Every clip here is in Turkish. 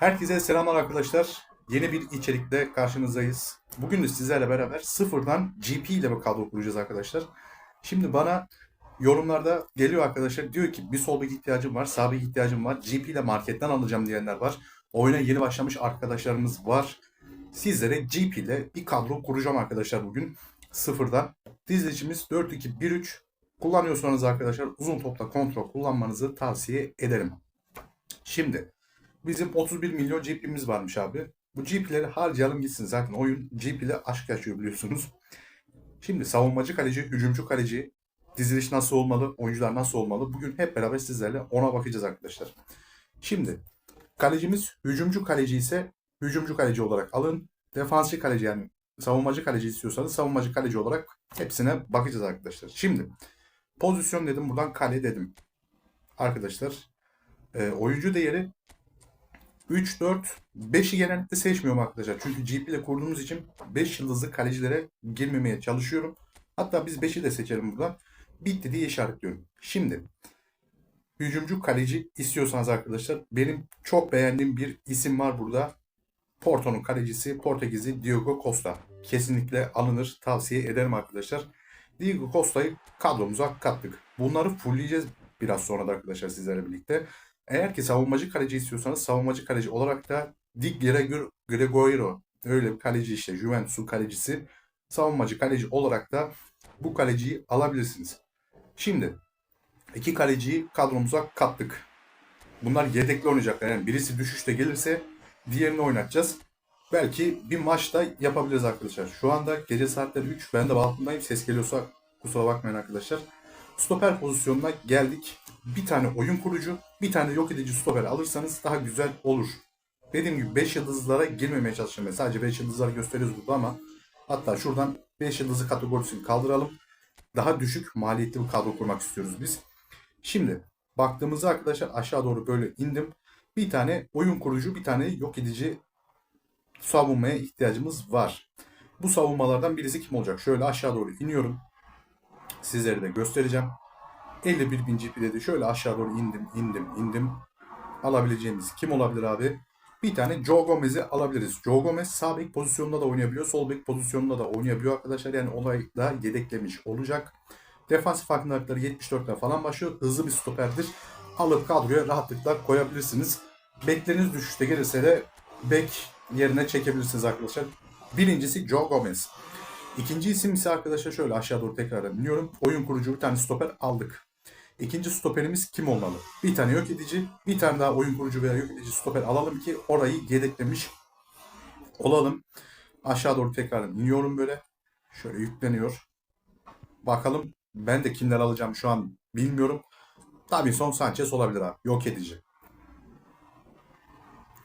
Herkese selamlar arkadaşlar. Yeni bir içerikle karşınızdayız. Bugün de sizlerle beraber sıfırdan GP ile bir kadro kuracağız arkadaşlar. Şimdi bana yorumlarda geliyor arkadaşlar diyor ki bir sol bek ihtiyacım var, sağ bek ihtiyacım var. GP ile marketten alacağım diyenler var. Oyuna yeni başlamış arkadaşlarımız var. Sizlere GP ile bir kadro kuracağım arkadaşlar bugün sıfırdan. Dizilişimiz 4-2-1-3. Kullanıyorsanız arkadaşlar uzun topla kontrol kullanmanızı tavsiye ederim. Şimdi Bizim 31 milyon GP'miz varmış abi. Bu GP'leri harcayalım gitsin. Zaten oyun GP ile aşk yaşıyor biliyorsunuz. Şimdi savunmacı kaleci, hücumcu kaleci, diziliş nasıl olmalı, oyuncular nasıl olmalı? Bugün hep beraber sizlerle ona bakacağız arkadaşlar. Şimdi kalecimiz hücumcu kaleci ise hücumcu kaleci olarak alın. Defansçı kaleci yani savunmacı kaleci istiyorsanız savunmacı kaleci olarak hepsine bakacağız arkadaşlar. Şimdi pozisyon dedim buradan kale dedim. Arkadaşlar e, oyuncu değeri 3, 4, 5'i genellikle seçmiyorum arkadaşlar. Çünkü GP ile kurduğumuz için 5 yıldızlı kalecilere girmemeye çalışıyorum. Hatta biz 5'i de seçelim buradan. Bitti diye işaretliyorum. Şimdi hücumcu kaleci istiyorsanız arkadaşlar benim çok beğendiğim bir isim var burada. Porto'nun kalecisi Portekizli Diogo Costa. Kesinlikle alınır. Tavsiye ederim arkadaşlar. Diogo Costa'yı kadromuza kattık. Bunları fullleyeceğiz biraz sonra da arkadaşlar sizlerle birlikte. Eğer ki savunmacı kaleci istiyorsanız savunmacı kaleci olarak da Dick Gregor- Gregorio öyle bir kaleci işte Juventus'un kalecisi savunmacı kaleci olarak da bu kaleciyi alabilirsiniz. Şimdi iki kaleciyi kadromuza kattık. Bunlar yedekli oynayacaklar. Yani birisi düşüşte gelirse diğerini oynatacağız. Belki bir maçta yapabiliriz arkadaşlar. Şu anda gece saatleri 3. Ben de balkondayım. Ses geliyorsa kusura bakmayın arkadaşlar. Stoper pozisyonuna geldik. Bir tane oyun kurucu, bir tane yok edici stoper alırsanız daha güzel olur. Dediğim gibi 5 yıldızlara girmemeye çalışıyorum. Sadece 5 yıldızları gösteriyoruz burada ama hatta şuradan 5 yıldızı kategorisini kaldıralım. Daha düşük maliyetli bir kadro kurmak istiyoruz biz. Şimdi baktığımızda arkadaşlar aşağı doğru böyle indim. Bir tane oyun kurucu, bir tane yok edici savunmaya ihtiyacımız var. Bu savunmalardan birisi kim olacak? Şöyle aşağı doğru iniyorum. Sizlere de göstereceğim. 51 bin GP dedi. Şöyle aşağı doğru indim, indim, indim. Alabileceğimiz kim olabilir abi? Bir tane Joe Gomez'i alabiliriz. Joe Gomez sağ bek pozisyonunda da oynayabiliyor. Sol bek pozisyonunda da oynayabiliyor arkadaşlar. Yani olay da yedeklemiş olacak. Defansif farkındalıkları 74'ten falan başlıyor. Hızlı bir stoperdir. Alıp kadroya rahatlıkla koyabilirsiniz. Bekleriniz düşüşte gelirse de bek yerine çekebilirsiniz arkadaşlar. Birincisi Joe Gomez. İkinci isim ise arkadaşlar şöyle aşağı doğru tekrar iniyorum. Oyun kurucu bir tane stoper aldık. İkinci stoperimiz kim olmalı? Bir tane yok edici, bir tane daha oyun kurucu veya yok edici stoper alalım ki orayı yedeklemiş olalım. Aşağı doğru tekrar iniyorum böyle. Şöyle yükleniyor. Bakalım ben de kimler alacağım şu an bilmiyorum. Davinson Sanchez olabilir abi. Yok edici.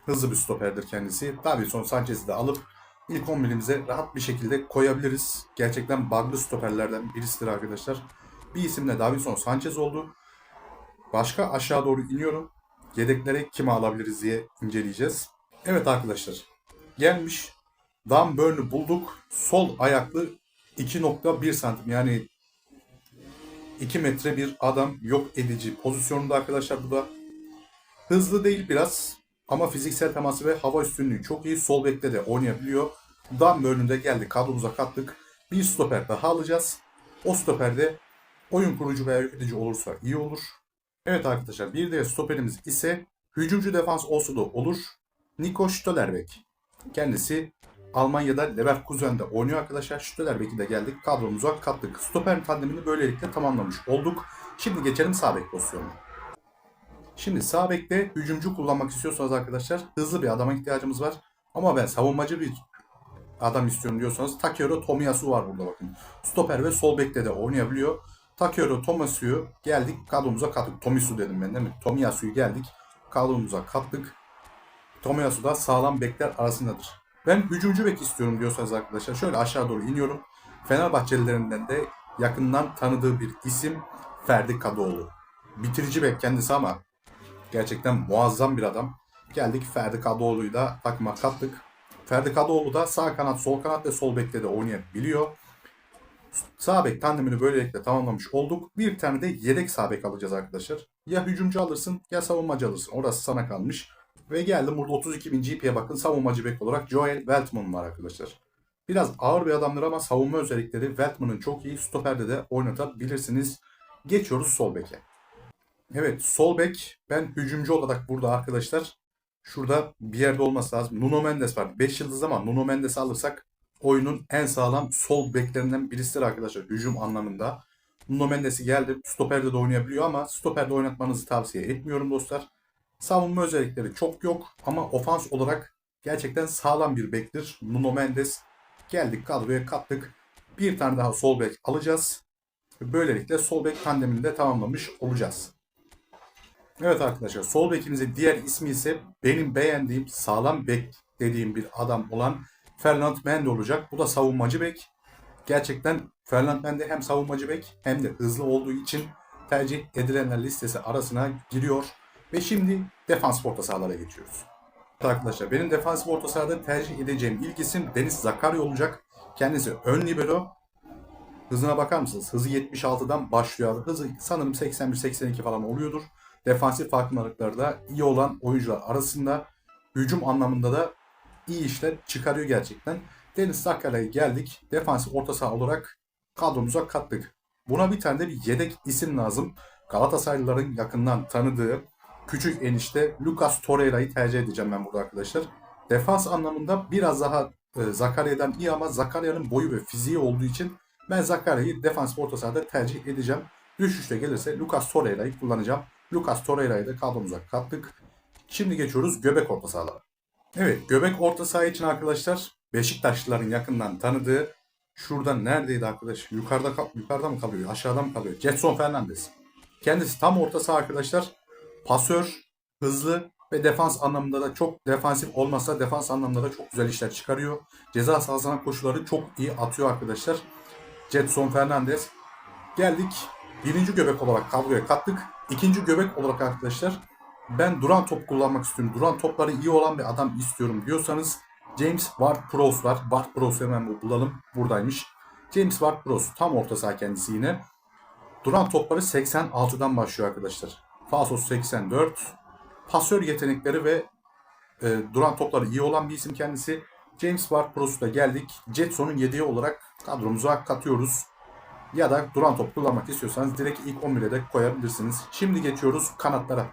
Hızlı bir stoperdir kendisi. Davinson Sanchez'i de alıp ilk 11'imize rahat bir şekilde koyabiliriz. Gerçekten bug'lı stoperlerden birisidir arkadaşlar. Bir isim de Davinson Sanchez oldu. Başka aşağı doğru iniyorum. Yedeklere kimi alabiliriz diye inceleyeceğiz. Evet arkadaşlar. Gelmiş. Dan Burn'u bulduk. Sol ayaklı 2.1 santim yani 2 metre bir adam yok edici pozisyonunda arkadaşlar bu da. Hızlı değil biraz ama fiziksel teması ve hava üstünlüğü çok iyi. Sol bekte de oynayabiliyor. Dan bölümünde geldi kadromuza kattık. Bir stoper daha alacağız. O stoperde oyun kurucu veya yönetici olursa iyi olur. Evet arkadaşlar bir de stoperimiz ise hücumcu defans olsa da olur. Nico Stollerbeck. Kendisi Almanya'da Leverkusen'de oynuyor arkadaşlar. Stollerbeck'i de geldik kadromuza kattık. Stoper tandemini böylelikle tamamlamış olduk. Şimdi geçelim sağ bek pozisyonuna. Şimdi sağ bekte hücumcu kullanmak istiyorsanız arkadaşlar hızlı bir adama ihtiyacımız var. Ama ben savunmacı bir adam istiyorum diyorsanız Takeru Tomiyasu var burada bakın. Stoper ve sol bekte de oynayabiliyor. Takeru Tomiyasu'yu geldik kadromuza kattık. Tomisu dedim ben değil mi? Tomiyasu'yu geldik kadromuza kattık. Tomiyasu da sağlam bekler arasındadır. Ben hücumcu bek istiyorum diyorsanız arkadaşlar şöyle aşağı doğru iniyorum. Fenerbahçelilerinden de yakından tanıdığı bir isim Ferdi Kadıoğlu. Bitirici bek kendisi ama gerçekten muazzam bir adam. Geldik Ferdi Kadıoğlu'yu da takıma kattık. Ferdi Kadıoğlu da sağ kanat, sol kanat ve sol bekte de oynayabiliyor. Sağ bek tandemini böylelikle tamamlamış olduk. Bir tane de yedek sağ bek alacağız arkadaşlar. Ya hücumcu alırsın ya savunmacı alırsın. Orası sana kalmış. Ve geldim burada 32.000 GP'ye bakın savunmacı bek olarak Joel Weltman var arkadaşlar. Biraz ağır bir adamdır ama savunma özellikleri Weltman'ın çok iyi. Stoperde de oynatabilirsiniz. Geçiyoruz sol beke. Evet sol bek ben hücumcu olarak burada arkadaşlar. Şurada bir yerde olması lazım. Nuno Mendes var. 5 yıldız ama Nuno Mendes'i alırsak oyunun en sağlam sol beklerinden birisidir arkadaşlar hücum anlamında. Nuno Mendes'i geldi. Stoperde de oynayabiliyor ama stoperde oynatmanızı tavsiye etmiyorum dostlar. Savunma özellikleri çok yok ama ofans olarak gerçekten sağlam bir bektir. Nuno Mendes geldik kadroya kattık. Bir tane daha sol bek alacağız. Böylelikle sol bek tandemini de tamamlamış olacağız. Evet arkadaşlar sol bekimizin diğer ismi ise benim beğendiğim sağlam bek dediğim bir adam olan Fernand Mendy olacak. Bu da savunmacı bek. Gerçekten Fernand Mendy hem savunmacı bek hem de hızlı olduğu için tercih edilenler listesi arasına giriyor. Ve şimdi defans orta sahalara geçiyoruz. Evet arkadaşlar benim defans orta sahada tercih edeceğim ilk isim Deniz Zakarya olacak. Kendisi ön libero. Hızına bakar mısınız? Hızı 76'dan başlıyor. Hızı sanırım 81-82 falan oluyordur. Defansif farkındalıkları da iyi olan oyuncular arasında hücum anlamında da iyi işler çıkarıyor gerçekten. Deniz Zakarya'ya geldik. Defansif orta saha olarak kadromuza kattık. Buna bir tane de bir yedek isim lazım. Galatasaraylıların yakından tanıdığı küçük enişte Lucas Torreira'yı tercih edeceğim ben burada arkadaşlar. Defans anlamında biraz daha e, Zakarya'dan iyi ama Zakarya'nın boyu ve fiziği olduğu için ben Zakarya'yı defans orta sahada tercih edeceğim. Düşüşte gelirse Lucas Torreira'yı kullanacağım. Lucas Torreira'yı da kadromuza kattık. Şimdi geçiyoruz göbek orta sahalara. Evet göbek orta saha için arkadaşlar Beşiktaşlıların yakından tanıdığı şurada neredeydi arkadaş? Yukarıda yukarıda mı kalıyor? Aşağıda mı kalıyor? Jetson Fernandez. Kendisi tam orta saha arkadaşlar. Pasör, hızlı ve defans anlamında da çok defansif olmasa defans anlamında da çok güzel işler çıkarıyor. Ceza sahasına koşuları çok iyi atıyor arkadaşlar. Jetson Fernandez. Geldik. Birinci göbek olarak kadroya kattık. İkinci göbek olarak arkadaşlar ben duran top kullanmak istiyorum. Duran topları iyi olan bir adam istiyorum diyorsanız James Ward-Prowse var. Ward-Prowse hemen bulalım. Buradaymış. James Ward-Prowse tam orta saha kendisi yine. Duran topları 86'dan başlıyor arkadaşlar. Falsos 84. Pasör yetenekleri ve e, duran topları iyi olan bir isim kendisi. James Ward-Prowse'da geldik. Jetson'un yedeği olarak kadromuza katıyoruz. Ya da duran top kullanmak istiyorsanız direkt ilk 11'e de koyabilirsiniz. Şimdi geçiyoruz kanatlara.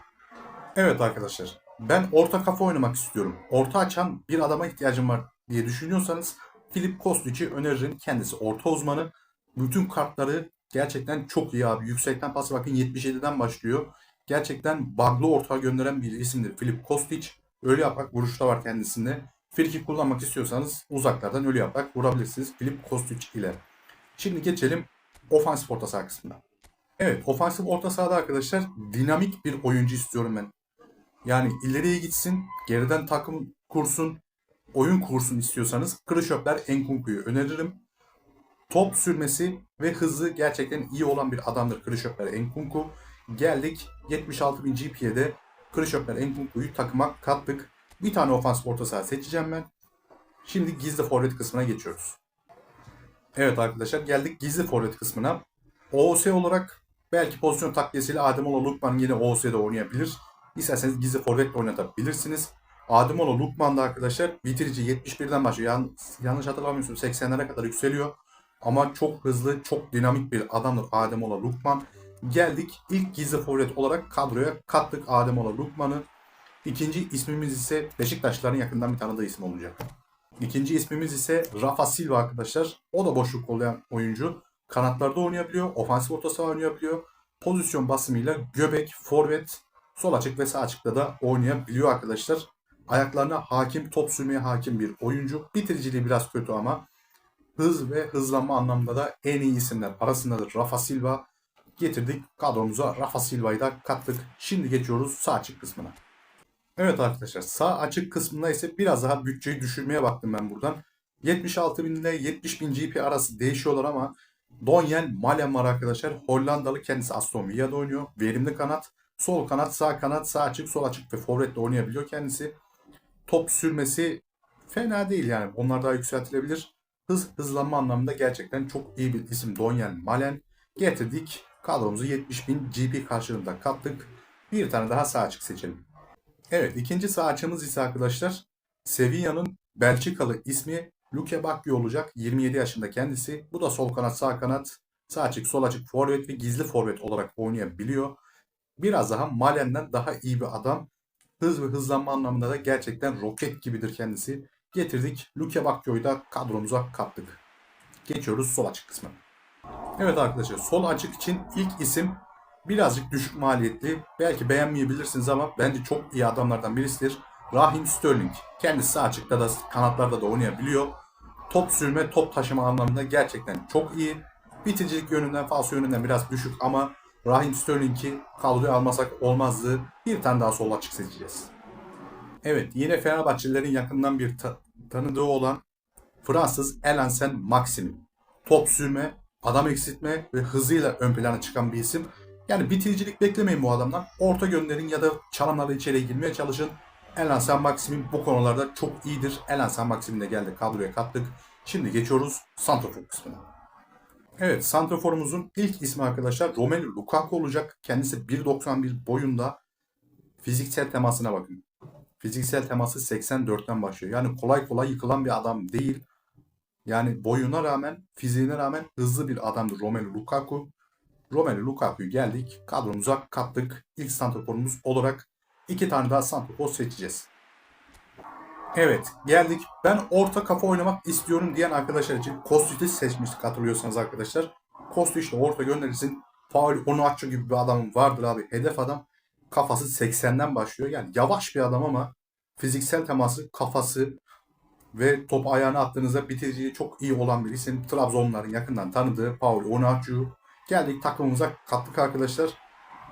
Evet arkadaşlar. Ben orta kafa oynamak istiyorum. Orta açan bir adama ihtiyacım var diye düşünüyorsanız Filip Kostic'i öneririm. Kendisi orta uzmanı. Bütün kartları gerçekten çok iyi abi. Yüksekten pas bakın 77'den başlıyor. Gerçekten bug'lı orta gönderen bir isimdir Filip Kostic. Ölü yaprak vuruşta var kendisinde. Friki kullanmak istiyorsanız uzaklardan ölü yaprak vurabilirsiniz Filip Kostic ile. Şimdi geçelim ofansif orta saha kısmına. Evet ofansif orta sahada arkadaşlar dinamik bir oyuncu istiyorum ben. Yani ileriye gitsin, geriden takım kursun, oyun kursun istiyorsanız Kırışöpler Enkunku'yu öneririm. Top sürmesi ve hızı gerçekten iyi olan bir adamdır Kırışöpler Enkunku. Geldik 76.000 GP'de Kırışöpler Enkunku'yu takıma kattık. Bir tane ofans orta saha seçeceğim ben. Şimdi gizli forvet kısmına geçiyoruz. Evet arkadaşlar geldik gizli forvet kısmına. OOS olarak belki pozisyon takviyesiyle Ademola Lukman yine OOS'de oynayabilir. İsterseniz gizli forvetle oynatabilirsiniz. Ademola Lukman da arkadaşlar bitirici 71'den başlıyor. Yan, yanlış hatırlamıyorsun 80'lere kadar yükseliyor. Ama çok hızlı, çok dinamik bir adamdır Ademola Lukman. Geldik ilk gizli forvet olarak kadroya kattık Ademola Lukman'ı. İkinci ismimiz ise Beşiktaşların yakından bir tanıdığı isim olacak. İkinci ismimiz ise Rafa Silva arkadaşlar. O da boşluk kollayan oyuncu. Kanatlarda oynayabiliyor, ofansif orta saha oynayabiliyor. Pozisyon basımıyla göbek, forvet, sol açık ve sağ açıkta da oynayabiliyor arkadaşlar. Ayaklarına hakim, top sürmeye hakim bir oyuncu. Bitiriciliği biraz kötü ama hız ve hızlanma anlamında da en iyi isimler arasındadır Rafa Silva. Getirdik kadromuza Rafa Silva'yı da kattık. Şimdi geçiyoruz sağ açık kısmına. Evet arkadaşlar sağ açık kısmında ise biraz daha bütçeyi düşürmeye baktım ben buradan. 76 bin ile 70 bin GP arası değişiyorlar ama Donyen Malen var arkadaşlar. Hollandalı kendisi Aston Villa'da oynuyor. Verimli kanat. Sol kanat, sağ kanat, sağ açık, sol açık ve forvetle oynayabiliyor kendisi. Top sürmesi fena değil yani. Onlar daha yükseltilebilir. Hız, hızlanma anlamında gerçekten çok iyi bir isim Donyen Malen. Getirdik. Kadromuzu 70 bin GP karşılığında kattık. Bir tane daha sağ açık seçelim. Evet ikinci sağ açımız ise arkadaşlar Sevilla'nın Belçikalı ismi Luke Bakio olacak. 27 yaşında kendisi. Bu da sol kanat sağ kanat sağ açık sol açık forvet ve gizli forvet olarak oynayabiliyor. Biraz daha Malen'den daha iyi bir adam. Hız ve hızlanma anlamında da gerçekten roket gibidir kendisi. Getirdik. Luke Bakio'yu da kadromuza kattık. Geçiyoruz sol açık kısmı. Evet arkadaşlar sol açık için ilk isim birazcık düşük maliyetli. Belki beğenmeyebilirsiniz ama bence çok iyi adamlardan birisidir. Raheem Sterling. Kendisi açıkta da kanatlarda da oynayabiliyor. Top sürme, top taşıma anlamında gerçekten çok iyi. Bitiricilik yönünden, falso yönünden biraz düşük ama Raheem Sterling'i kadroya almasak olmazdı. Bir tane daha sol açık seçeceğiz. Evet yine Fenerbahçelilerin yakından bir ta- tanıdığı olan Fransız Elansen Maxim. Top sürme, adam eksiltme ve hızıyla ön plana çıkan bir isim. Yani bitiricilik beklemeyin bu adamdan. Orta gönderin ya da çalımlarla içeriye girmeye çalışın. Elansen Maxim'in bu konularda çok iyidir. Elansen Maxim'in de geldi kadroya kattık. Şimdi geçiyoruz Santrafor kısmına. Evet Santrafor'umuzun ilk ismi arkadaşlar Romelu Lukaku olacak. Kendisi 1.91 boyunda. Fiziksel temasına bakın. Fiziksel teması 84'ten başlıyor. Yani kolay kolay yıkılan bir adam değil. Yani boyuna rağmen, fiziğine rağmen hızlı bir adamdır Romelu Lukaku. Romelu Lukaku'yu geldik. Kadromuza kattık. İlk santraforumuz olarak iki tane daha santrafor seçeceğiz. Evet geldik. Ben orta kafa oynamak istiyorum diyen arkadaşlar için Kostic'i seçmiştik hatırlıyorsanız arkadaşlar. Kostic'le orta gönderirsin. Paul Onuachu gibi bir adam vardır abi. Hedef adam. Kafası 80'den başlıyor. Yani yavaş bir adam ama fiziksel teması, kafası ve top ayağına attığınızda bitiriciliği çok iyi olan bir isim. Trabzonların yakından tanıdığı Paul Onuachu. Geldik takımımıza kattık arkadaşlar.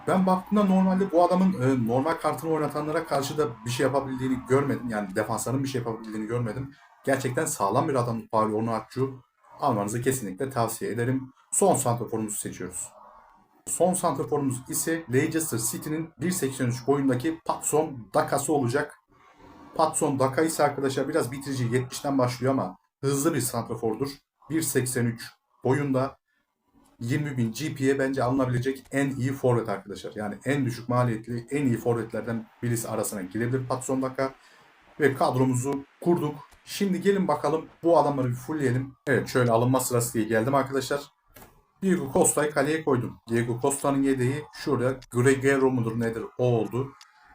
Ben baktığımda normalde bu adamın e, normal kartını oynatanlara karşı da bir şey yapabildiğini görmedim. Yani defansların bir şey yapabildiğini görmedim. Gerçekten sağlam bir adam Paul Onuachu. Almanızı kesinlikle tavsiye ederim. Son santraforumuzu seçiyoruz. Son santraforumuz ise Leicester City'nin 1.83 boyundaki Patson Daka'sı olacak. Patson Daka ise arkadaşlar biraz bitirici 70'ten başlıyor ama hızlı bir santrafordur. 1.83 boyunda 20.000 GP'ye bence alınabilecek en iyi forvet arkadaşlar. Yani en düşük maliyetli, en iyi forvetlerden birisi arasına girebilir Patson Daka. Ve kadromuzu kurduk. Şimdi gelin bakalım bu adamları bir fullleyelim. Evet şöyle alınma sırası diye geldim arkadaşlar. Diego Costa'yı kaleye koydum. Diego Costa'nın yedeği şurada Gregero mudur nedir o oldu.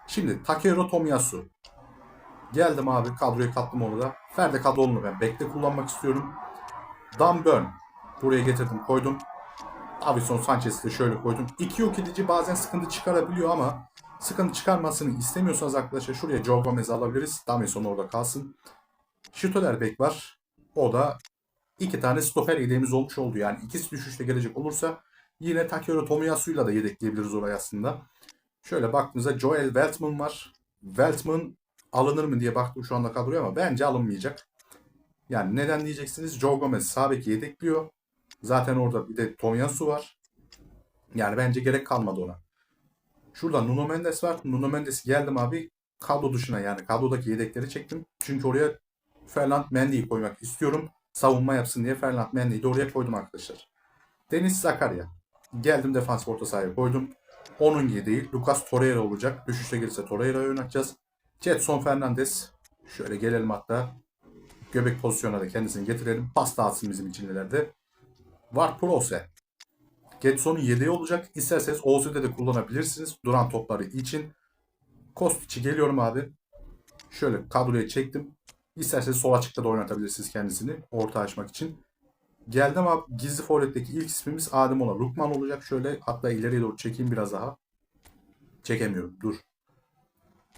Şimdi Takehiro Tomiyasu. Geldim abi kadroya kattım onu da. Ferde Kadıoğlu'nu ben bekle kullanmak istiyorum. Dan. Buraya getirdim koydum. Davison Sanchez'i de şöyle koydum. İki yok edici bazen sıkıntı çıkarabiliyor ama sıkıntı çıkarmasını istemiyorsanız arkadaşlar şuraya Joe Gomez'i alabiliriz. Davison orada kalsın. Şutoler bek var. O da iki tane stoper yedeğimiz olmuş oldu. Yani ikisi düşüşte gelecek olursa yine Takehiro Tomiyasu'yla da yedekleyebiliriz oraya aslında. Şöyle baktığınızda Joel Weltman var. Weltman alınır mı diye baktım şu anda kadroya ama bence alınmayacak. Yani neden diyeceksiniz? Joe Gomez sağ beki yedekliyor. Zaten orada bir de Tomiyasu var. Yani bence gerek kalmadı ona. Şurada Nuno Mendes var. Nuno Mendes'i geldim abi kadro dışına yani kadrodaki yedekleri çektim. Çünkü oraya Ferland Mendy'yi koymak istiyorum. Savunma yapsın diye Ferland Mendy'yi de oraya koydum arkadaşlar. Deniz Zakaria. Geldim defans orta sahaya koydum. Onun yedeği Lucas Torreira olacak. Düşüşte gelirse Torreira'yı oynatacağız. Jetson Fernandez. Şöyle gelelim hatta. Göbek pozisyonuna da kendisini getirelim. Pas dağıtsın bizim için ileride. Var Prose. Getson'un yedeği olacak. İsterseniz OZ'de de kullanabilirsiniz. Duran topları için. Kostic'i geliyorum abi. Şöyle kadroya çektim. İsterseniz sol açıkta da oynatabilirsiniz kendisini. Orta açmak için. Geldim abi. Gizli forvetteki ilk ismimiz Ademola Lukman olacak. Şöyle hatta ileriye doğru çekeyim biraz daha. Çekemiyorum. Dur.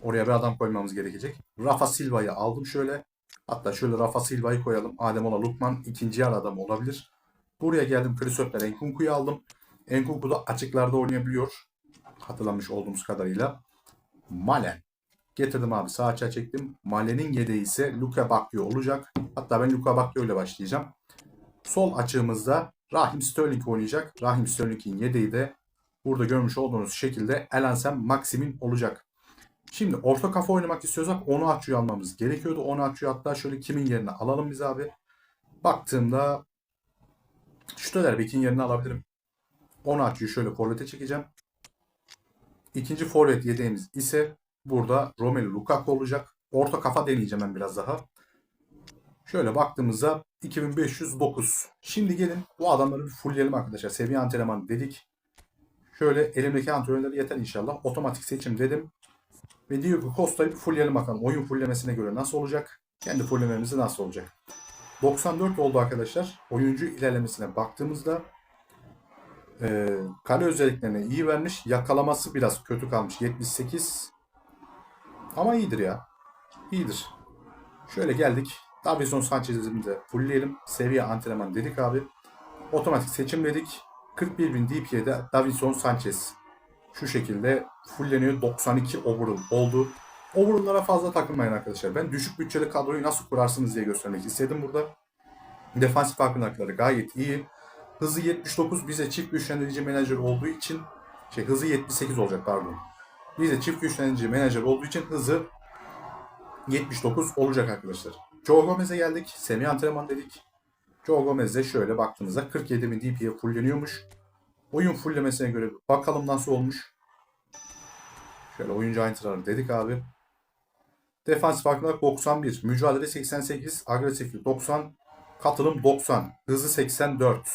Oraya bir adam koymamız gerekecek. Rafa Silva'yı aldım şöyle. Hatta şöyle Rafa Silva'yı koyalım. Ademola Lukman ikinci yer adam olabilir. Buraya geldim Krisöp'ten Enkunku'yu aldım. Enkunku da açıklarda oynayabiliyor. Hatırlamış olduğumuz kadarıyla. Malen. Getirdim abi sağ açığa çektim. Malen'in yedeği ise Luka Bakio olacak. Hatta ben Luka Bakio ile başlayacağım. Sol açığımızda Rahim Sterling oynayacak. Rahim Sterling'in yedeği de burada görmüş olduğunuz şekilde Elansem Maxim'in olacak. Şimdi orta kafa oynamak istiyorsak onu açıyor almamız gerekiyordu. Onu açıyor hatta şöyle kimin yerine alalım biz abi. Baktığımda Şutöler Bek'in yerine alabilirim. Onu açıyor şöyle forvete çekeceğim. İkinci forvet yedeğimiz ise burada Romelu Lukaku olacak. Orta kafa deneyeceğim ben biraz daha. Şöyle baktığımızda 2509. Şimdi gelin bu adamları bir fullleyelim arkadaşlar. Seviye antrenmanı dedik. Şöyle elimdeki antrenörler yeter inşallah. Otomatik seçim dedim. Ve Diego Costa'yı bir bakalım. Oyun fulllemesine göre nasıl olacak? Kendi fulllememizi nasıl olacak? 94 oldu arkadaşlar. Oyuncu ilerlemesine baktığımızda e, kale özelliklerine iyi vermiş. Yakalaması biraz kötü kalmış. 78. Ama iyidir ya. İyidir. Şöyle geldik. Davison Sanchez'imizi de fullleyelim. Seviye antrenman dedik abi. Otomatik seçim dedik. 41.000 DP'de Davison Sanchez. Şu şekilde fullleniyor. 92 overall oldu. Overall'lara fazla takılmayın arkadaşlar. Ben düşük bütçeli kadroyu nasıl kurarsınız diye göstermek istedim burada. Defansif farkındalıkları gayet iyi. Hızı 79 bize çift güçlendirici menajer olduğu için şey hızı 78 olacak pardon. Bize çift güçlendirici menajer olduğu için hızı 79 olacak arkadaşlar. Joe Gomez'e geldik. Semi antrenman dedik. Joe Gomez'de şöyle baktığımızda 47.000 DP'ye fulleniyormuş. Oyun fulllemesine göre bakalım nasıl olmuş. Şöyle oyuncu ayrıntıları dedik abi. Defans farkındalık 91. Mücadele 88. Agresiflik 90. Katılım 90. Hızı 84.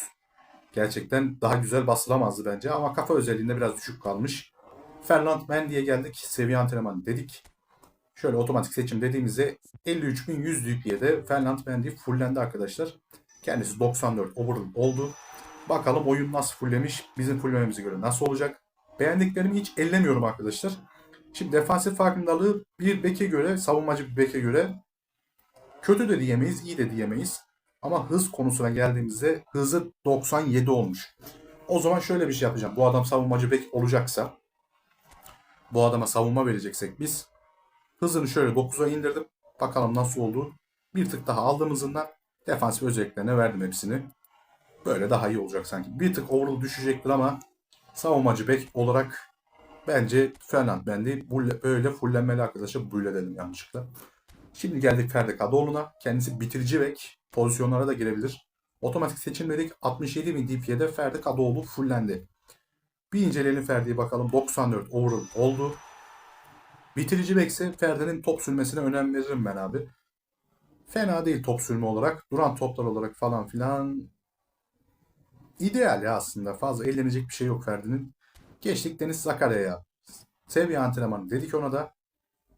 Gerçekten daha güzel basılamazdı bence ama kafa özelliğinde biraz düşük kalmış. Fernand Mendy'ye geldik. Seviye antrenmanı dedik. Şöyle otomatik seçim dediğimizde 53.100 DP'ye Fernand Mendy fullendi arkadaşlar. Kendisi 94 overall oldu. Bakalım oyun nasıl fulllemiş. Bizim fullememize göre nasıl olacak. Beğendiklerimi hiç ellemiyorum arkadaşlar. Şimdi defansif farkındalığı bir beke göre, savunmacı bir beke göre kötü de diyemeyiz, iyi de diyemeyiz. Ama hız konusuna geldiğimizde hızı 97 olmuş. O zaman şöyle bir şey yapacağım. Bu adam savunmacı bek olacaksa bu adama savunma vereceksek biz hızını şöyle 9'a indirdim. Bakalım nasıl oldu. Bir tık daha aldığımızdan defansif özelliklerine verdim hepsini. Böyle daha iyi olacak sanki. Bir tık overall düşecektir ama savunmacı bek olarak bence Fernand Mendy böyle fullenmeli arkadaşlar. Böyle dedim yanlışlıkla. Şimdi geldik Ferdi Kadıoğlu'na. Kendisi bitirici bek. Pozisyonlara da girebilir. Otomatik seçim dedik. 67.000 DP'de Ferdi Kadıoğlu fullendi. Bir inceleyelim Ferdi'yi bakalım. 94 overall oldu. Bitirici bekse Ferdi'nin top sürmesine önem veririm ben abi. Fena değil top sürme olarak. Duran toplar olarak falan filan. İdeal ya aslında. Fazla eğlenecek bir şey yok Ferdi'nin. Geçtik Deniz Zakarya'ya. Seviye antrenmanı dedik ona da.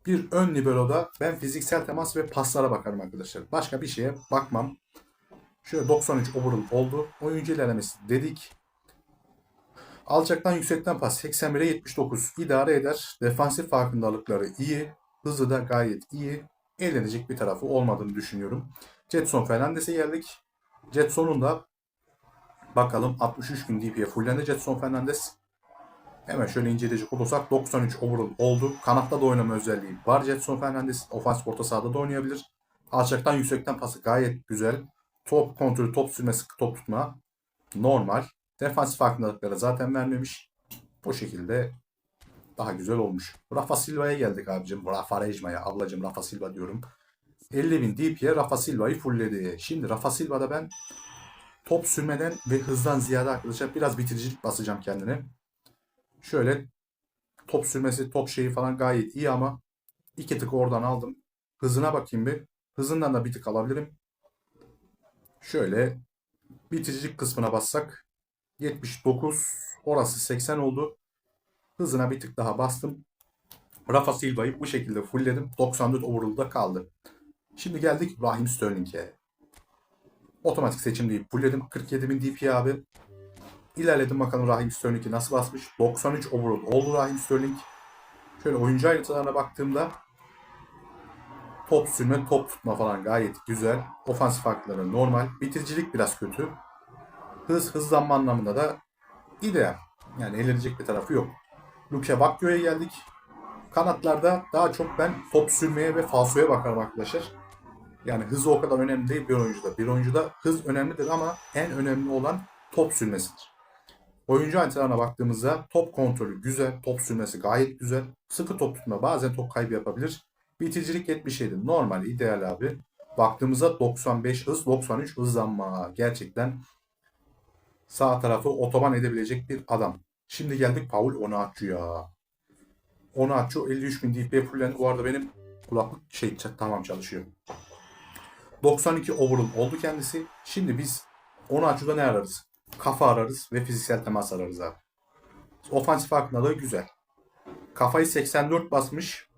Bir ön libero'da ben fiziksel temas ve paslara bakarım arkadaşlar. Başka bir şeye bakmam. Şöyle 93 overall oldu. Oyuncu ilerlemesi dedik. Alçaktan yüksekten pas 81'e 79 idare eder. Defansif farkındalıkları iyi. Hızı da gayet iyi. Eğlenecek bir tarafı olmadığını düşünüyorum. Jetson Fernandes'e geldik. Jetson'un da bakalım 63 gün DP'ye fullendi Jetson Fernandes. Hemen şöyle inceleyecek olursak 93 overall oldu. Kanatta da oynama özelliği var Jetson Fernandes. Ofans orta sahada da oynayabilir. Alçaktan yüksekten pası gayet güzel. Top kontrolü, top sürmesi, top tutma normal. Defansif farkındalıkları zaten vermemiş. Bu şekilde daha güzel olmuş. Rafa Silva'ya geldik abicim. Rafa Rejma'ya. Ablacım Rafa Silva diyorum. 50.000 DP'ye Rafa Silva'yı fullledi. Şimdi Rafa Silva'da ben top sürmeden ve hızdan ziyade arkadaşlar biraz bitiricilik basacağım kendine. Şöyle top sürmesi, top şeyi falan gayet iyi ama iki tık oradan aldım. Hızına bakayım bir. Hızından da bir tık alabilirim. Şöyle bitiricilik kısmına bassak 79 orası 80 oldu. Hızına bir tık daha bastım. Rafa Silva'yı bu şekilde fullledim. 94 overall'da kaldı. Şimdi geldik Rahim Sterling'e. Otomatik seçim deyip fullledim. 47.000 DP abi. İlerledim bakalım Rahim Sterling'i nasıl basmış. 93 overall oldu Rahim Sterling. Şöyle oyuncu ayrıntılarına baktığımda top sürme, top tutma falan gayet güzel. Ofansif farkları normal. Bitiricilik biraz kötü. Hız, hızlanma anlamında da ideal. Yani eğlenecek bir tarafı yok. Luke Bakio'ya geldik. Kanatlarda daha çok ben top sürmeye ve falsoya bakarım arkadaşlar. Yani hızı o kadar önemli değil bir oyuncuda. Bir oyuncuda hız önemlidir ama en önemli olan top sürmesidir. Oyuncu antrenörüne baktığımızda top kontrolü güzel, top sürmesi gayet güzel. Sıkı top tutma bazen top kaybı yapabilir. Bitiricilik 77 normal, ideal abi. Baktığımızda 95 hız, 93 hızlanma. Gerçekten sağ tarafı otoban edebilecek bir adam. Şimdi geldik Paul Onaçu'ya. Onu açıyor. 53.000 DP fullendi. Bu arada benim kulaklık şey tamam çalışıyor. 92 overall oldu kendisi. Şimdi biz onu açıda ne ararız? Kafa ararız ve fiziksel temas ararız abi. Ofansif farkındalığı güzel. Kafayı 84 basmış.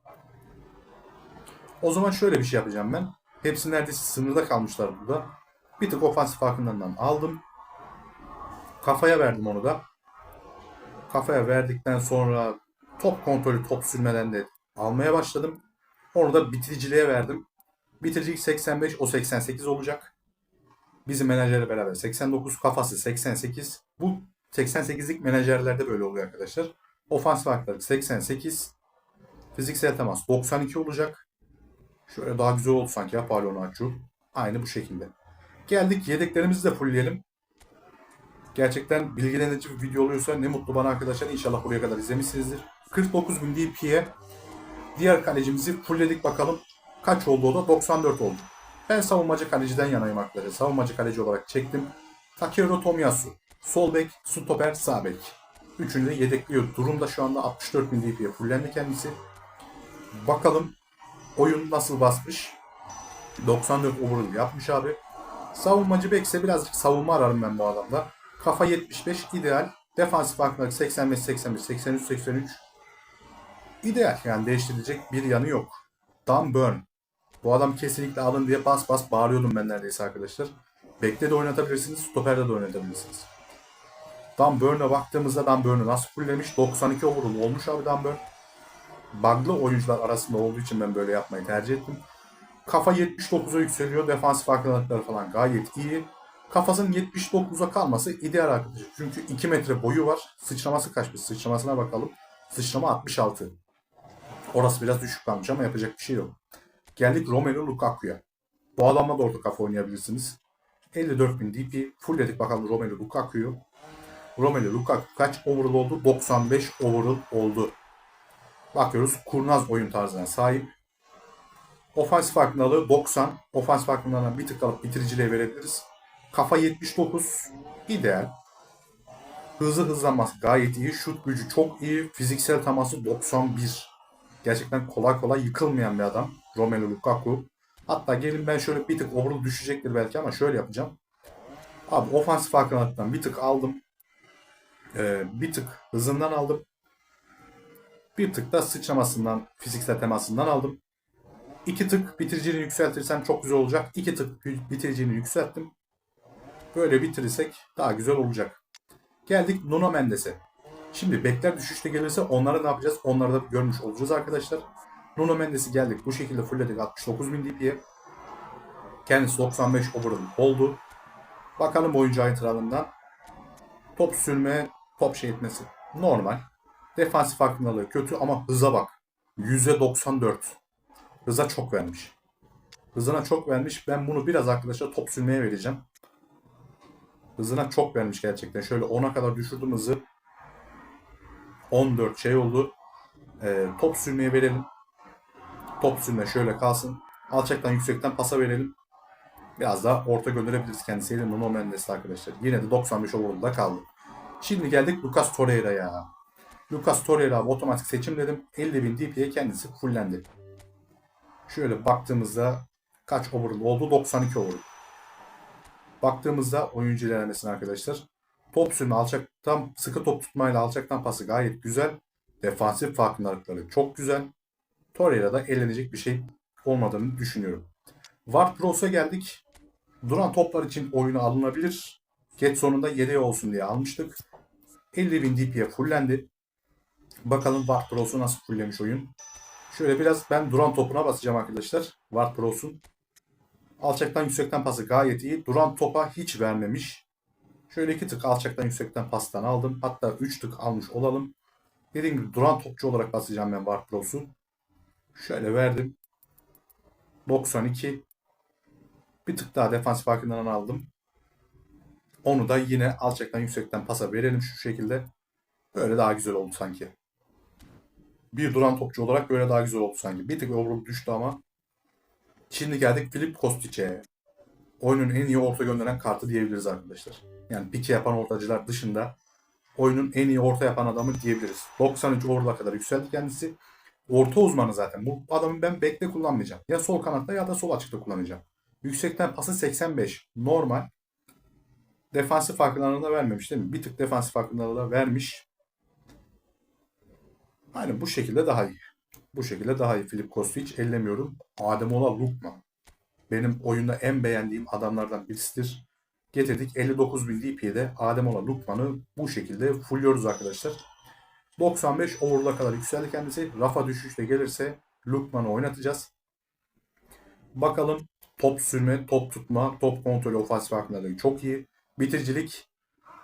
O zaman şöyle bir şey yapacağım ben. Hepsi neredeyse sınırda kalmışlar burada. Bir tık ofansif farkındalığından aldım. Kafaya verdim onu da. Kafaya verdikten sonra top kontrolü, top sürmeden de almaya başladım. Onu da bitiriciliğe verdim. Bitiricilik 85, o 88 olacak. Bizim menajerle beraber 89, kafası 88. Bu 88'lik menajerlerde böyle oluyor arkadaşlar. Ofansif hakları 88. Fiziksel temas 92 olacak. Şöyle daha güzel oldu sanki ya Paolo Nacho. Aynı bu şekilde. Geldik yedeklerimizi de fullleyelim. Gerçekten bilgilendirici bir video oluyorsa ne mutlu bana arkadaşlar. İnşallah buraya kadar izlemişsinizdir. 49.000 DP'ye diğer kalecimizi fullledik bakalım. Kaç oldu o da? 94 oldu. Ben savunmacı kaleciden yanayım arkadaşlar. Savunmacı kaleci olarak çektim. Takehiro Tomiyasu. Sol bek, stoper, sağ bek. Üçünü de yedekliyor. Durumda şu anda 64.000 DP'ye fullendi kendisi. Bakalım oyun nasıl basmış. 94 overall yapmış abi. Savunmacı bekse birazcık savunma ararım ben bu adamda. Kafa 75 ideal. Defansif hakları 85, 81, 83, 83. İdeal yani değiştirilecek bir yanı yok. Dan Burn. Bu adam kesinlikle alın diye bas bas bağırıyordum ben neredeyse arkadaşlar. Bekte de oynatabilirsiniz, stoperde de oynatabilirsiniz. Dan Burn'a baktığımızda Dan Burn'u nasıl fulllemiş? 92 overall olmuş abi Dan Burn. Bug'lı oyuncular arasında olduğu için ben böyle yapmayı tercih ettim. Kafa 79'a yükseliyor. Defansif farkındalıkları falan gayet iyi. Kafasının 79'a kalması ideal arkadaşlar. Çünkü 2 metre boyu var. Sıçraması kaçmış? Sıçramasına bakalım. Sıçrama 66. Orası biraz düşük kalmış ama yapacak bir şey yok. Geldik Romelu Lukaku'ya. Adamla da orta kafa oynayabilirsiniz. 54.000 DP. Fullledik bakalım Romelu Lukaku'yu. Romelu Lukaku kaç overall oldu? 95 overall oldu. Bakıyoruz kurnaz oyun tarzına sahip. Ofans farkındalığı 90. Ofans farkındalığına bir tık alıp bitiriciliğe verebiliriz. Kafa 79. ideal. Hızlı hızlanması gayet iyi. Şut gücü çok iyi. Fiziksel teması 91. Gerçekten kolay kolay yıkılmayan bir adam. Romelu Lukaku. Hatta gelin ben şöyle bir tık overall düşecektir belki ama şöyle yapacağım. Abi ofansif farkındalıktan bir tık aldım. Ee, bir tık hızından aldım. Bir tık da sıçramasından, fiziksel temasından aldım. İki tık bitiriciliğini yükseltirsem çok güzel olacak. İki tık bitiriciliğini yükselttim. Böyle bitirirsek daha güzel olacak. Geldik Nuno Mendes'e. Şimdi bekler düşüşte gelirse onları ne yapacağız? Onları da görmüş olacağız arkadaşlar. Nuno Mendes'i geldik. Bu şekilde fullledik 69.000 DP'ye. Kendisi 95 overall oldu. Bakalım oyuncu ayrıntılarından. Top sürme, top şey etmesi normal. Defansif farkındalığı kötü ama hıza bak. %94. Hıza çok vermiş. Hızına çok vermiş. Ben bunu biraz arkadaşlar top sürmeye vereceğim. Hızına çok vermiş gerçekten. Şöyle 10'a kadar düşürdüm hızı. 14 şey oldu. Ee, top sürmeye verelim. Top sürme şöyle kalsın. Alçaktan yüksekten pasa verelim. Biraz daha orta gönderebiliriz kendisiyle Nuno Mendes arkadaşlar. Yine de 95 overall'da kaldı. Şimdi geldik Lucas Torreira'ya. Lucas Torreira abi otomatik seçim dedim. 50.000 DP'ye kendisi fullendi. Şöyle baktığımızda kaç overall oldu? 92 overall. Baktığımızda oyuncu ilerlemesine arkadaşlar. Top sürme alçaktan sıkı top tutmayla alçaktan pası gayet güzel. Defansif farkındalıkları çok güzel. Torreira'da elenecek bir şey olmadığını düşünüyorum. Ward Prowse'a geldik. Duran toplar için oyuna alınabilir. Get sonunda yedeği olsun diye almıştık. 50.000 DP'ye fullendi. Bakalım Ward Prowse'u nasıl fulllemiş oyun. Şöyle biraz ben duran topuna basacağım arkadaşlar. Ward Prowse'un. Alçaktan yüksekten pası gayet iyi. Duran topa hiç vermemiş. Şöyle iki tık alçaktan yüksekten pastan aldım. Hatta üç tık almış olalım. Dediğim gibi duran topçu olarak basacağım ben Ward Prowse'u. Şöyle verdim. 92. Bir tık daha defans farkından aldım. Onu da yine alçaktan yüksekten pasa verelim şu şekilde. Böyle daha güzel oldu sanki. Bir duran topçu olarak böyle daha güzel oldu sanki. Bir tık overall düştü ama. Şimdi geldik Filip Kostic'e. Oyunun en iyi orta gönderen kartı diyebiliriz arkadaşlar. Yani pike yapan ortacılar dışında oyunun en iyi orta yapan adamı diyebiliriz. 93 overall'a kadar yükseldi kendisi. Orta uzmanı zaten. Bu adamı ben bekle kullanmayacağım. Ya sol kanatta ya da sol açıkta kullanacağım. Yüksekten pası 85. Normal. Defansif farklarını da vermemiş değil mi? Bir tık defansif farklarını da vermiş. Aynen bu şekilde daha iyi. Bu şekilde daha iyi. Filip Kostu hiç ellemiyorum. Ademola Lukman. Benim oyunda en beğendiğim adamlardan birisidir. Getirdik 59.000 DP'de Ademola Lukman'ı bu şekilde fulluyoruz arkadaşlar. 95 overall'a kadar yükseldi kendisi. Rafa düşüşte gelirse Lukman'ı oynatacağız. Bakalım top sürme, top tutma, top kontrolü, ofansif hakları çok iyi. Bitiricilik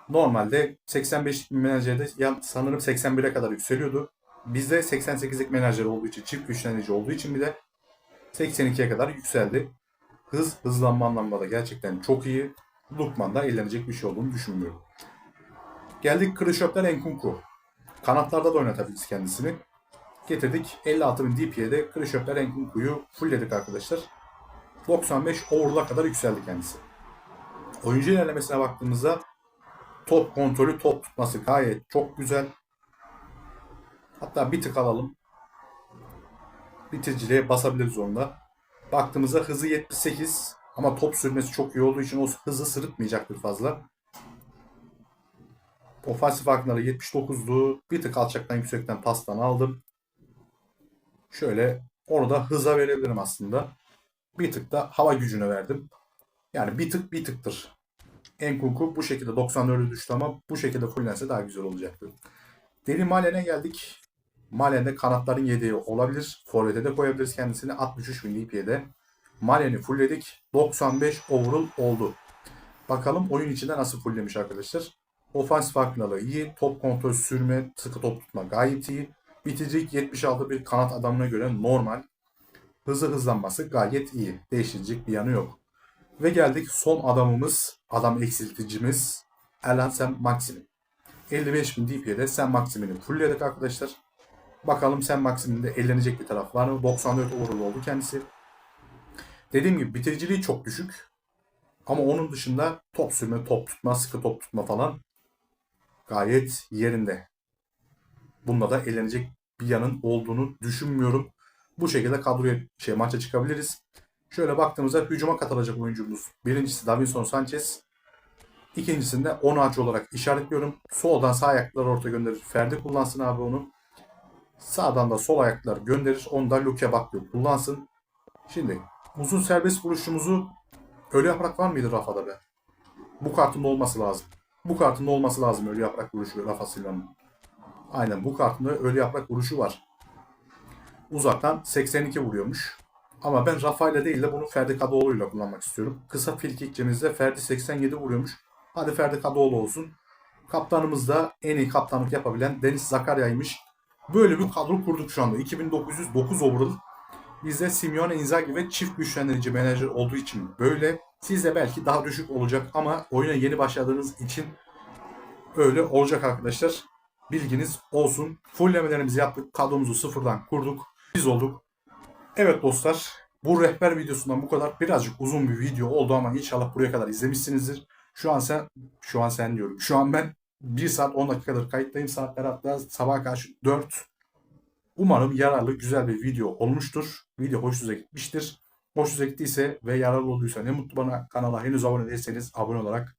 normalde 85 menajerde yan- sanırım 81'e kadar yükseliyordu. Bizde 88'lik menajer olduğu için, çift güçlendirici olduğu için bir de 82'ye kadar yükseldi. Hız, hızlanma anlamında da gerçekten çok iyi. Lukman'da eğlenecek bir şey olduğunu düşünmüyorum. Geldik Krishop'tan Enkunku. Kanatlarda da oynatabiliriz kendisini. Getirdik 56.000 DP'ye de Krishop'tan Enkunku'yu fullledik arkadaşlar. 95 overall'a kadar yükseldi kendisi. Oyuncu ilerlemesine baktığımızda top kontrolü, top tutması gayet çok güzel. Hatta bir tık alalım. Bitiriciliğe basabiliriz onda. Baktığımızda hızı 78 ama top sürmesi çok iyi olduğu için o hızı sırıtmayacaktır fazla. Ofansif hakları 79'du. Bir tık alçaktan yüksekten pastan aldım. Şöyle onu da hıza verebilirim aslında. Bir tık da hava gücüne verdim. Yani bir tık bir tıktır. Enkunku bu şekilde 94'e düştü ama bu şekilde fullense daha güzel olacaktı. Deli Malen'e geldik. Malen'de kanatların yedeği olabilir. Forvet'e de koyabiliriz kendisini. 63 bin DP'de. Malen'i fullledik. 95 overall oldu. Bakalım oyun içinde nasıl fulllemiş arkadaşlar. Ofansif farkındalığı iyi. Top kontrol sürme, sıkı top tutma gayet iyi. Bitiricilik 76 bir kanat adamına göre normal. Hızı hızlanması gayet iyi. Değiştirecek bir yanı yok. Ve geldik son adamımız, adam eksilticimiz Alan Sam Maximin. 55.000 DP'de Sam Maximin'i fullledik arkadaşlar. Bakalım Sam Maximin'de eğlenecek bir taraf var mı? 94 overall oldu kendisi. Dediğim gibi bitiriciliği çok düşük. Ama onun dışında top sürme, top tutma, sıkı top tutma falan gayet yerinde. Bunda da eğlenecek bir yanın olduğunu düşünmüyorum. Bu şekilde kadroya şey maça çıkabiliriz. Şöyle baktığımızda hücuma katılacak oyuncumuz. Birincisi Davinson Sanchez. İkincisinde Onaç olarak işaretliyorum. Soldan sağ ayakları orta gönderir. Ferdi kullansın abi onu. Sağdan da sol ayaklar gönderir. Onu da Luke Bakio kullansın. Şimdi uzun serbest vuruşumuzu ölü yaprak var mıydı Rafa'da be? Bu kartın olması lazım. Bu kartın olması lazım ölü yaprak vuruşu Rafa Silva'nın. Aynen bu kartında ölü yaprak vuruşu var. Uzaktan 82 vuruyormuş. Ama ben Rafa ile değil de bunu Ferdi Kadıoğlu ile kullanmak istiyorum. Kısa filkikçimizde Ferdi 87 vuruyormuş. Hadi Ferdi Kadıoğlu olsun. Kaptanımız da en iyi kaptanlık yapabilen Deniz Zakarya'ymış. Böyle bir kadro kurduk şu anda. 2909 overall. Bizde Simeone Inzaghi ve çift güçlendirici menajer olduğu için böyle. Sizde belki daha düşük olacak ama oyuna yeni başladığınız için öyle olacak arkadaşlar. Bilginiz olsun. Fulllemelerimizi yaptık. Kadromuzu sıfırdan kurduk. Biz olduk. Evet dostlar. Bu rehber videosundan bu kadar. Birazcık uzun bir video oldu ama inşallah buraya kadar izlemişsinizdir. Şu an sen, şu an sen diyorum. Şu an ben 1 saat 10 dakikadır kayıttayım. Saatler hatta sabah karşı 4. Umarım yararlı güzel bir video olmuştur. Video hoşunuza gitmiştir. Hoşunuza gittiyse ve yararlı olduysa ne mutlu bana. Kanala henüz abone değilseniz abone olarak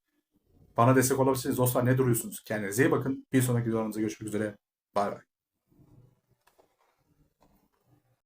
bana destek olabilirsiniz. Dostlar ne duruyorsunuz? Kendinize iyi bakın. Bir sonraki videolarımızda görüşmek üzere. Bay bay.